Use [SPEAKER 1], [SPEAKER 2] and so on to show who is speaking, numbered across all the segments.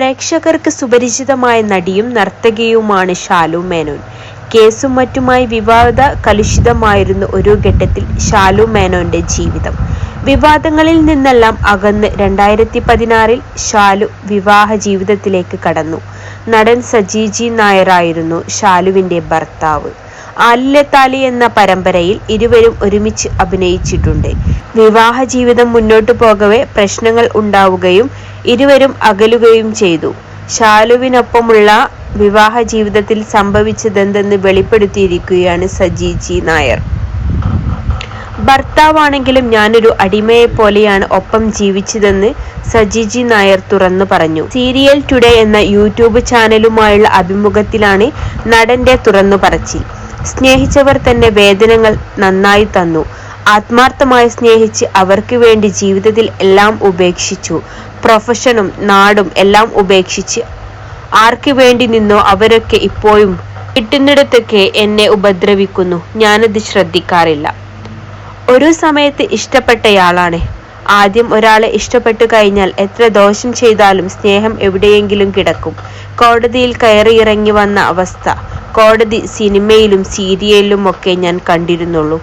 [SPEAKER 1] പ്രേക്ഷകർക്ക് സുപരിചിതമായ നടിയും നർത്തകിയുമാണ് ഷാലു മേനോൻ. കേസും മറ്റുമായി വിവാദ കലുഷിതമായിരുന്നു ഒരു ഘട്ടത്തിൽ ഷാലു മേനോന്റെ ജീവിതം. വിവാദങ്ങളിൽ നിന്നെല്ലാം അകന്ന് രണ്ടായിരത്തി പതിനാറിൽ ഷാലു വിവാഹ ജീവിതത്തിലേക്ക് കടന്നു. നടൻ സജി ജി നായരായിരുന്നു ഷാലുവിന്റെ ഭർത്താവ്. ആലിലെ എന്ന പരമ്പരയിൽ ഇരുവരും ഒരുമിച്ച് അഭിനയിച്ചിട്ടുണ്ട്. വിവാഹ ജീവിതം മുന്നോട്ടു പോകവെ പ്രശ്നങ്ങൾ ഉണ്ടാവുകയും ഇരുവരും അകലുകയും ചെയ്തു. ഷാലുവിനൊപ്പമുള്ള വിവാഹ ജീവിതത്തിൽ സംഭവിച്ചതെന്തെന്ന് വെളിപ്പെടുത്തിയിരിക്കുകയാണ് സജി ജി നായർ. ഭർത്താവാണെങ്കിലും ഞാനൊരു അടിമയെ പോലെയാണ് ഒപ്പം ജീവിച്ചതെന്ന് സജിജി നായർ തുറന്നു പറഞ്ഞു. സീരിയൽ ടുഡേ എന്ന യൂട്യൂബ് ചാനലുമായുള്ള അഭിമുഖത്തിലാണ് നടന്റെ തുറന്നു പറച്ചിൽ. സ്നേഹിച്ചവർ തന്നെ വേദനകൾ നന്നായി തന്നു. ആത്മാർത്ഥമായി സ്നേഹിച്ച് അവർക്ക് വേണ്ടി ജീവിതത്തിൽ എല്ലാം ഉപേക്ഷിച്ചു. പ്രൊഫഷനും നാടും എല്ലാം ഉപേക്ഷിച്ച് ആർക്ക് വേണ്ടി നിന്നോ അവരൊക്കെ ഇപ്പോഴും കിട്ടുന്നിടത്തൊക്കെ എന്നെ ഉപദ്രവിക്കുന്നു. ഞാനത് ശ്രദ്ധിക്കാറില്ല. ഒരു സമയത്ത് ഇഷ്ടപ്പെട്ടയാളാണ്. ആദ്യം ഒരാളെ ഇഷ്ടപ്പെട്ടു കഴിഞ്ഞാൽ എത്ര ദോഷം ചെയ്താലും സ്നേഹം എവിടെയെങ്കിലും കിടക്കും. കോടതിയിൽ കയറിയിറങ്ങി വന്ന അവസ്ഥ. കോടതി സിനിമയിലും സീരിയലിലും ഒക്കെ ഞാൻ കണ്ടിരുന്നുള്ളൂ.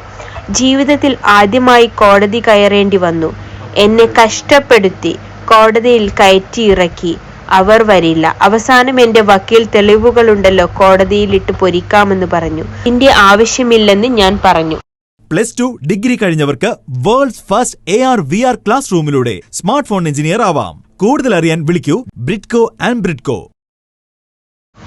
[SPEAKER 1] ജീവിതത്തിൽ ആദ്യമായി കോടതി കയറേണ്ടി വന്നു. എന്നെ കഷ്ടപ്പെടുത്തി കോടതിയിൽ കയറ്റിയിറക്കി. അവർ വരില്ല. അവസാനം എന്റെ വക്കീൽ തെളിവുകളുണ്ടല്ലോ കോടതിയിലിട്ട് പൊരിക്കാമെന്ന് പറഞ്ഞു. ഇതിന്റെ ആവശ്യമില്ലെന്ന് ഞാൻ പറഞ്ഞു.
[SPEAKER 2] Plus two degree കഴിഞ്ഞവർക്ക് world's first A R V R class റൂമിലൂടെ smart phone engineer ആവാം. കൂടുതൽ അറിയാൻ വിളിക്കൂ ബ്രിഡ്കോ ആൻഡ് ബ്രിഡ്കോ.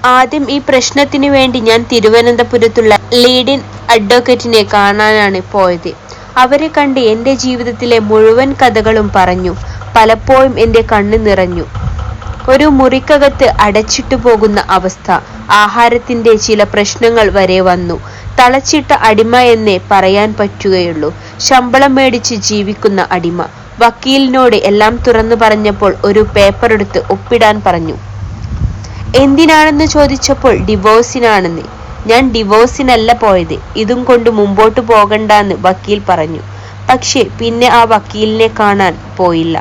[SPEAKER 1] ആദ്യം ഈ പ്രശ്നത്തിനു വേണ്ടി ഞാൻ തിരുവനന്തപുരത്തുള്ള ലീഡിൻ അഡ്വക്കേറ്റിനെ കാണാനാണ് പോയത്. അവരെ കണ്ട് എന്റെ ജീവിതത്തിലെ മുഴുവൻ കഥകളും പറഞ്ഞു. പലപ്പോഴും എന്റെ കണ്ണ് നിറഞ്ഞു. ഒരു മുറിക്കകത്ത് അടച്ചിട്ടു പോകുന്ന അവസ്ഥ. ആഹാരത്തിന്റെ ചില പ്രശ്നങ്ങൾ വരെ വന്നു. തളച്ചിട്ട അടിമ എന്നേ പറയാൻ പറ്റുകയുള്ളൂ. ശമ്പളം മേടിച്ച് ജീവിക്കുന്ന അടിമ. വക്കീലിനോട് എല്ലാം തുറന്നു പറഞ്ഞപ്പോൾ ഒരു പേപ്പർ എടുത്ത് ഒപ്പിടാൻ പറഞ്ഞു. എന്തിനാണെന്ന് ചോദിച്ചപ്പോൾ ഡിവോഴ്സിനാണെന്ന്. ഞാൻ ഡിവോഴ്സിനല്ല പോയത്. ഇതും കൊണ്ട് മുമ്പോട്ട് പോകണ്ടെന്ന് വക്കീൽ പറഞ്ഞു. പക്ഷേ പിന്നെ ആ വക്കീലിനെ കാണാൻ പോയില്ല.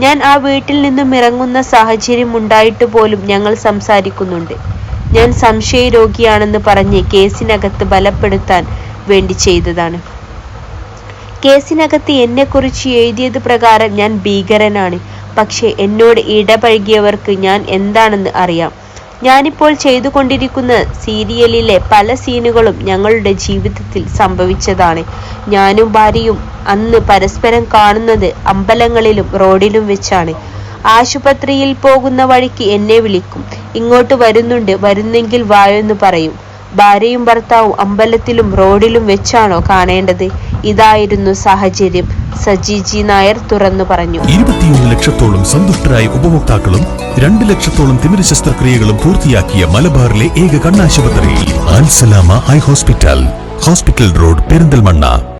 [SPEAKER 1] ഞാൻ ആ വീട്ടിൽ നിന്നും ഇറങ്ങുന്ന സാഹചര്യം ഉണ്ടായിട്ട് പോലും ഞങ്ങൾ സംസാരിക്കുന്നുണ്ട്. ഞാൻ സംശയരോഗിയാണെന്ന് പറഞ്ഞ് കേസിനകത്ത് ബലപ്പെടുത്താൻ വേണ്ടി ചെയ്തതാണ്. കേസിനകത്ത് എന്നെക്കുറിച്ച് എഴുതിയത് പ്രകാരം ഞാൻ ഭീകരനാണ്. പക്ഷേ എന്നോട് ഇടപഴകിയവർക്ക് ഞാൻ എന്താണെന്ന് അറിയാം. ഞാനിപ്പോൾ ചെയ്തുകൊണ്ടിരിക്കുന്ന സീരിയലിലെ പല സീനുകളും ഞങ്ങളുടെ ജീവിതത്തിൽ സംഭവിച്ചതാണ്. ഞാനും ഭാര്യയും അന്ന് പരസ്പരം കാണുന്നത് അമ്പലങ്ങളിലും റോഡിലും വെച്ചാണ്. ആശുപത്രിയിൽ പോകുന്ന വഴിക്ക് എന്നെ വിളിക്കും. ഇങ്ങോട്ട് വരുന്നുണ്ട് വരുന്നെങ്കിൽ വായെന്ന് പറയും. ഭാര്യയും ഭർത്താവും അമ്പലത്തിലും റോഡിലും വെച്ചാണോ കാണേണ്ടത്? ഇതായിരുന്നു സാഹചര്യം. സജി ജി നായർ തുറന്നു പറഞ്ഞു.
[SPEAKER 3] ഇരുപത്തിയൊന്ന് ലക്ഷത്തോളം സന്തുഷ്ടരായ ഉപഭോക്താക്കളും രണ്ട് ലക്ഷത്തോളം തിമിര ശസ്ത്രക്രിയകളും പൂർത്തിയാക്കിയ മലബാറിലെ ഏക കണ്ണാശുപത്രി ഹോസ്പിറ്റൽ. Hospital road Perinthalmanna.